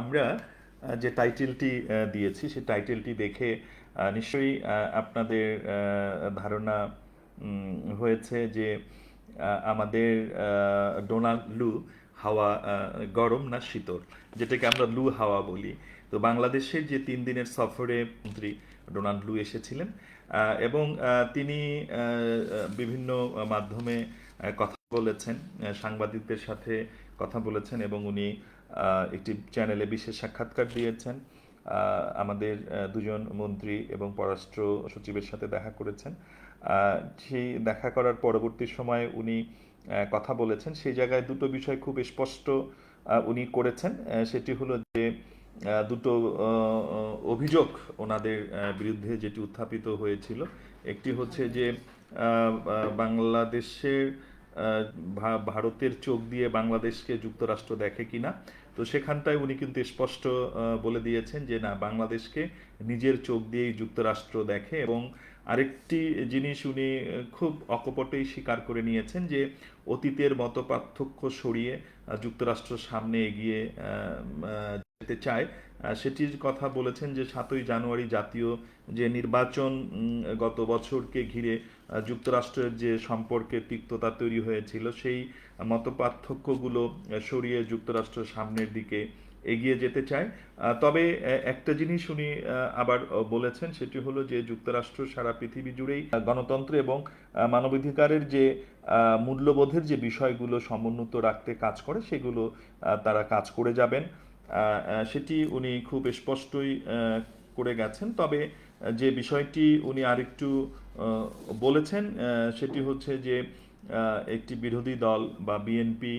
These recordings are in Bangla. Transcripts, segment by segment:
আমরা যে টাইটেলটি দিয়েছি, সেই টাইটেলটি দেখে নিশ্চয়ই আপনাদের ধারণা হয়েছে যে আমাদের ডোনাল্ড লু হাওয়া গরম না শীতল? যেটাকে আমরা লু হাওয়া বলি। তো বাংলাদেশের যে তিন দিনের সফরে মন্ত্রী ডোনাল্ড লু এসেছিলেন এবং তিনি বিভিন্ন মাধ্যমে কথা বলেছেন সাংবাদিকদের সাথে কথা বলেছেন, এবং উনি একটি চ্যানেলে বিশেষ সাক্ষাৎকার দিয়েছেন। আমাদের দুজন মন্ত্রী এবং পররাষ্ট্র সচিবের সাথে দেখা করেছেন। সেই দেখা করার পরবর্তী সময়ে উনি কথা বলেছেন। সেই জায়গায় দুটো বিষয় খুব স্পষ্ট উনি করেছেন। সেটি হলো যে দুটো অভিযোগ ওনাদের বিরুদ্ধে যেটি উত্থাপিত হয়েছিল। একটি হচ্ছে যে বাংলাদেশের ভারতের চোখ দিয়ে বাংলাদেশকে যুক্তরাষ্ট্র দেখে কিনা, তো সেখানটায় উনি কিন্তু স্পষ্ট বলে দিয়েছেন যে না, বাংলাদেশকে নিজের চোখ দিয়েই যুক্তরাষ্ট্র দেখে এবং আরেকটি জিনিস উনি খুব অকপটেই স্বীকার করে নিয়েছেন যে অতীতের মত পার্থক্য সরিয়ে যুক্তরাষ্ট্র সামনে এগিয়ে যেতে চায়। সেটির কথা বলেছেন যে সাতই জানুয়ারি জাতীয় যে নির্বাচন গত বছরকে ঘিরে যুক্তরাষ্ট্রের যে সম্পর্কের তিক্ততা তৈরি হয়েছিল, সেই মত পার্থক্যগুলো সরিয়ে যুক্তরাষ্ট্র সামনের দিকে এগিয়ে যেতে চায়। তবে একটা জিনিস উনি আবার বলেছেন, সেটি হলো যে যুক্তরাষ্ট্র সারা পৃথিবী জুড়েই গণতন্ত্র এবং মানবাধিকারের যে মূল্যবোধের যে বিষয়গুলো সমুন্নত রাখতে কাজ করে, সেগুলো তারা কাজ করে যাবেন। সেটি উনি খুব স্পষ্টই করে গেছেন। তবে, যে বিষয়টি উনি আরেকটু বলেছেন সেটি হচ্ছে যে একটি বিরোধী দল বা বিএনপি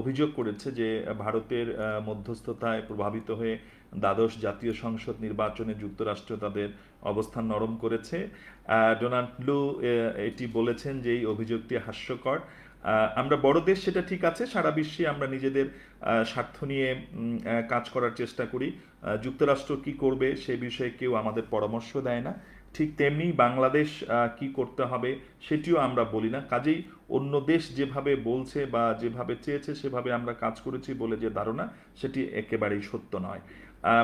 অভিযোগ করেছে যে ভারতের মধ্যস্থতায় প্রভাবিত হয়ে দ্বাদশ জাতীয় সংসদ নির্বাচনে যুক্তরাষ্ট্র তাদের অবস্থান নরম করেছে। ডোনাল্ড লু এটি বলেছেন যে এই অভিযোগটি হাস্যকর। আমরা বড় দেশ, সেটা ঠিক আছে, সারা বিশ্বে আমরা নিজেদের স্বার্থ নিয়ে কাজ করার চেষ্টা করি। যুক্তরাষ্ট্র কি করবে সে বিষয়ে কেউ আমাদের পরামর্শ দেয় না। ঠিক তেমনি বাংলাদেশ কি করতে হবে সেটিও আমরা বলি না। কাজেই অন্য দেশ যেভাবে বলছে বা যেভাবে চেয়েছে সেভাবে আমরা কাজ করেছি বলে যে ধারণা, সেটি একেবারেই সত্য নয়।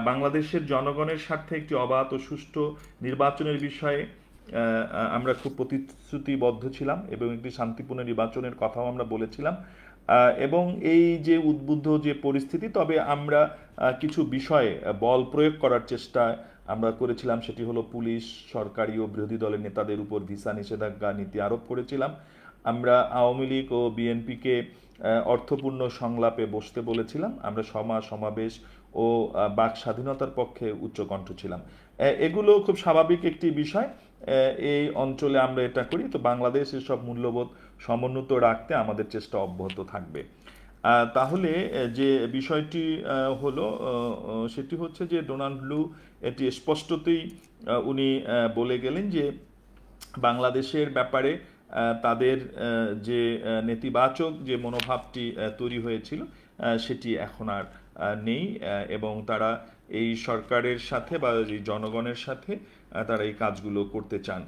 বাংলাদেশের জনগণের স্বার্থে একটি অবাধ ও সুষ্ঠু নির্বাচনের বিষয়ে আমরা খুব প্রতিশ্রুতিবদ্ধ ছিলাম এবং একটি শান্তিপূর্ণ নির্বাচনের কথাও আমরা বলেছিলাম। এবং এই যে উদ্বুদ্ধ যে পরিস্থিতি, তবে আমরা কিছু বিষয়ে বল প্রয়োগ করার চেষ্টা আমরা করেছিলাম সেটি হলো পুলিশ, সরকারি ও বিরোধী দলের নেতাদের উপর ভিসা নিষেধাজ্ঞা নীতি আরোপ করেছিলাম। আমরা আওয়ামী লীগ ও বিএনপিকে অর্থপূর্ণ সংলাপে বসতে বলেছিলাম। আমরা সমাজ সমাবেশ ও বাক স্বাধীনতার পক্ষে উচ্চকণ্ঠ ছিলাম। এগুলো খুব স্বাভাবিক একটি বিষয়। এই অঞ্চলে আমরা এটা করি। তো বাংলাদেশ এসব মূল্যবোধ সমুন্নত রাখতে আমাদের চেষ্টা অব্যাহত থাকবে। তাহলে যে বিষয়টি হলো সেটি হচ্ছে যে ডোনাল্ড লু এটি স্পষ্টতই উনি বলে গেলেন যে বাংলাদেশের ব্যাপারে তাদের যে নেতিবাচক যে মনোভাবটি তৈরি হয়েছিল সেটি এখন আর নেই এবং তারা এই সরকারের সাথে বা এই জনগণের সাথে তারা এই কাজগুলো করতে চান।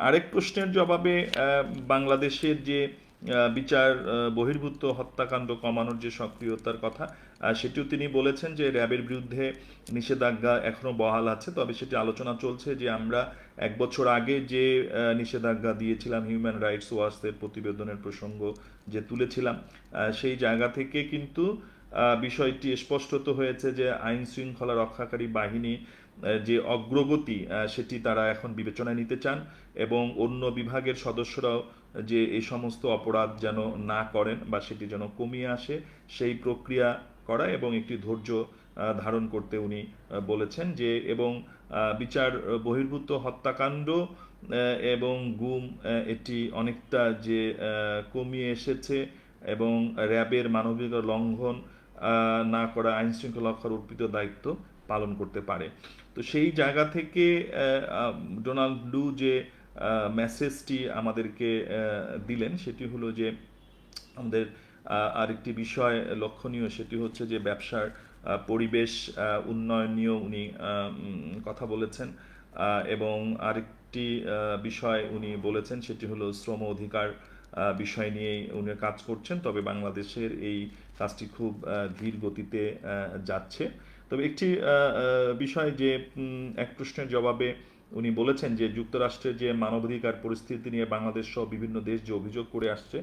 আরেক প্রশ্নের জবাবে বাংলাদেশের যে বিচার বহির্ভূত হত্যাকাণ্ড কমানোর যে সক্রিয়তার কথা সেটিও তিনি বলেছেন যে র্যাবের বিরুদ্ধে নিষেধাজ্ঞা এখনও বহাল আছে। তবে সেটি আলোচনা চলছে যে আমরা এক বছর আগে যে নিষেধাজ্ঞা দিয়েছিলাম হিউম্যান রাইটস ওয়াচের প্রতিবেদনের প্রসঙ্গ যে তুলেছিলাম সেই জায়গা থেকে কিন্তু বিষয়টি স্পষ্টত হয়েছে যে আইন শৃঙ্খলা রক্ষাকারী বাহিনী যে অগ্রগতি সেটি তারা এখন বিবেচনায় নিতে চান এবং অন্য বিভাগের সদস্যরাও যে এই সমস্ত অপরাধ যেন না করেন বা সেটি যেন কমিয়ে আসে, সেই প্রক্রিয়া করা এবং একটি ধৈর্য ধারণ করতে উনি বলেছেন যে এবং বিচার বহির্ভূত হত্যাকাণ্ড এবং গুম এটি অনেকটা যে কমিয়ে এসেছে এবং র্যাবের মানবিকতা লঙ্ঘন না করা আইন শৃঙ্খলা রক্ষার অর্পিত দায়িত্ব পালন করতে পারে। তো সেই জায়গা থেকে ডোনাল্ড লু যে মেসেজটি আমাদেরকে দিলেন। সেটি হলো যে, আমাদের আরেকটি বিষয় লক্ষণীয়, সেটি হচ্ছে যে, ব্যবসার পরিবেশ উন্নয়ন নিয়েও উনি কথা বলেছেন। এবং আরেকটি বিষয় উনি বলেছেন, সেটি হলো শ্রম অধিকার বিষয় নিয়েই উনি কাজ করছেন। তবে বাংলাদেশের এই কাজটি খুব ধীর গতিতে যাচ্ছে। তবে একটি বিষয় যে এক প্রশ্নের জবাবে উনি বলেছেন যে যুক্তরাষ্ট্রে যে মানবাধিকার পরিস্থিতি নিয়ে বাংলাদেশ সহ বিভিন্ন দেশ যে অভিযোগ করে আসছে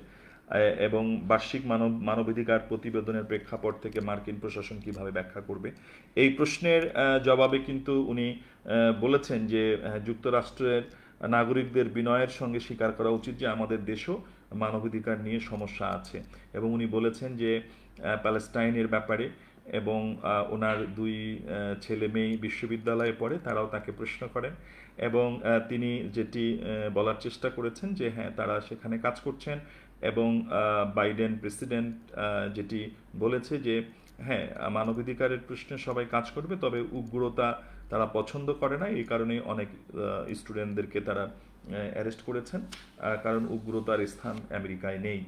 এবং বার্ষিক মানব, মানবাধিকার প্রতিবেদনের প্রেক্ষাপট থেকে মার্কিন প্রশাসন কীভাবে ব্যাখ্যা করবে, এই প্রশ্নের জবাবে কিন্তু উনি বলেছেন যে যুক্তরাষ্ট্রের নাগরিকদের বিনয়ের সঙ্গে স্বীকার করা উচিত যে আমাদের দেশও মানবাধিকার নিয়ে সমস্যা আছে, এবং উনি বলেছেন যে প্যালেস্টাইনের ব্যাপারে এবং ওনার দুই ছেলে মেয়ে বিশ্ববিদ্যালয়ে পড়ে, তারাও তাকে প্রশ্ন করেন এবং তিনি যেটি বলার চেষ্টা করেছেন যে হ্যাঁ তারা সেখানে কাজ করছেন এবং বাইডেন প্রেসিডেন্ট যেটি বলেছে যে হ্যাঁ মানবাধিকারের প্রশ্নে সবাই কাজ করবে, তবে উগ্রতা তারা পছন্দ করে না, এই কারণে অনেক স্টুডেন্টদেরকে তারা অ্যারেস্ট করেছেন কারণ উগ্রতার স্থান আমেরিকায় নেই।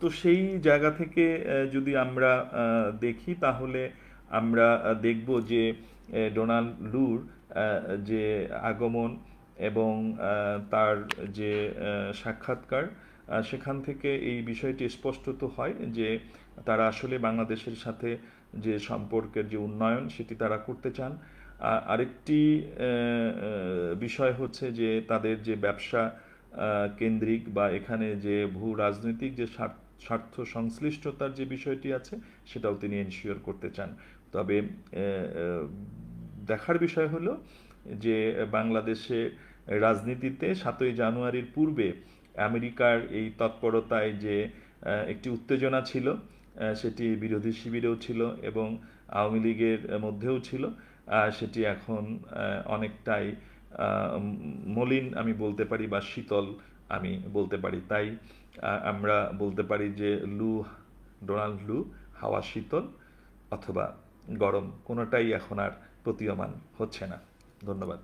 তো সেই জায়গা থেকে যদি আমরা দেখি, তাহলে আমরা দেখব যে ডোনাল্ড লুর যে আগমন এবং তার যে সাক্ষাৎকার সেখান থেকে এই বিষয়টি স্পষ্টত হয় যে তারা আসলে বাংলাদেশের সাথে যে সম্পর্কের যে উন্নয়ন, সেটি তারা করতে চান। আরেকটি বিষয় হচ্ছে যে তাদের যে ব্যবসা কেন্দ্রিক বা এখানে যে ভূ রাজনৈতিক যে স্বার্থ সংশ্লিষ্টতার যে বিষয়টি আছে, সেটাও তিনি এনশিওর করতে চান। তবে দেখার বিষয় হলো যে বাংলাদেশে রাজনীতিতে সাতই জানুয়ারির পূর্বে আমেরিকার এই তৎপরতায় যে একটি উত্তেজনা ছিল সেটি বিরোধী শিবিরেও ছিল এবং আওয়ামী লীগের মধ্যেও ছিল সেটি এখন অনেকটাই মলিন আমি বলতে পারি বা শীতল আমি বলতে পারি। তাই আমরা বলতে পারি যে লু, ডোনাল্ড লু, হাওয়া শীতল অথবা গরম কোনোটাই এখন আর প্রতীয়মান হচ্ছে না। ধন্যবাদ।